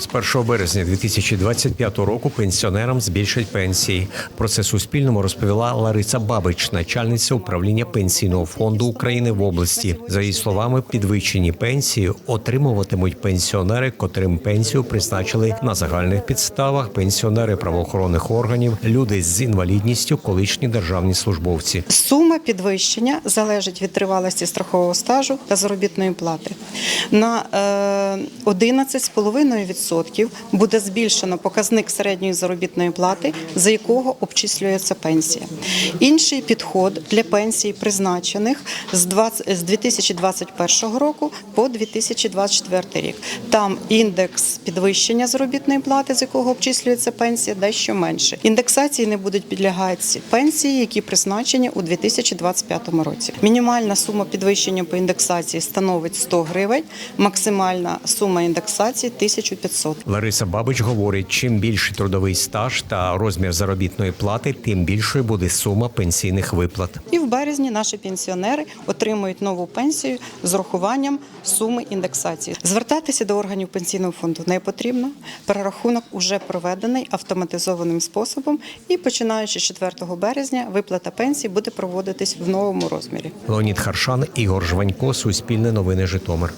З 1 березня 2025 року пенсіонерам збільшать пенсії. Про це суспільному розповіла Лариса Бабич, начальниця управління пенсійного фонду України в області. За її словами, підвищені пенсії отримуватимуть пенсіонери, котрим пенсію призначили на загальних підставах. Пенсіонери правоохоронних органів, люди з інвалідністю, колишні державні службовці. Сума підвищення залежить від тривалості страхового стажу та заробітної плати на е, 11,5% 10% буде збільшено показник середньої заробітної плати, за якого обчислюється пенсія. Інший підход для пенсій, призначених з 2021 року по 2024 рік. Там індекс підвищення заробітної плати, з якого обчислюється пенсія, дещо менше. Індексації не будуть підлягати пенсії, які призначені у 2025 році. Мінімальна сума підвищення по індексації становить 100 гривень, максимальна сума індексації 1500 Лариса Бабич говорить: чим більший трудовий стаж та розмір заробітної плати, тим більшою буде сума пенсійних виплат. І в березні наші пенсіонери отримують нову пенсію з урахуванням суми індексації. Звертатися до органів пенсійного фонду не потрібно. Перерахунок уже проведений автоматизованим способом, і починаючи з 4 березня виплата пенсії буде проводитись в новому розмірі. Леонід Харшан, Ігор Жванько, Суспільне новини Житомир.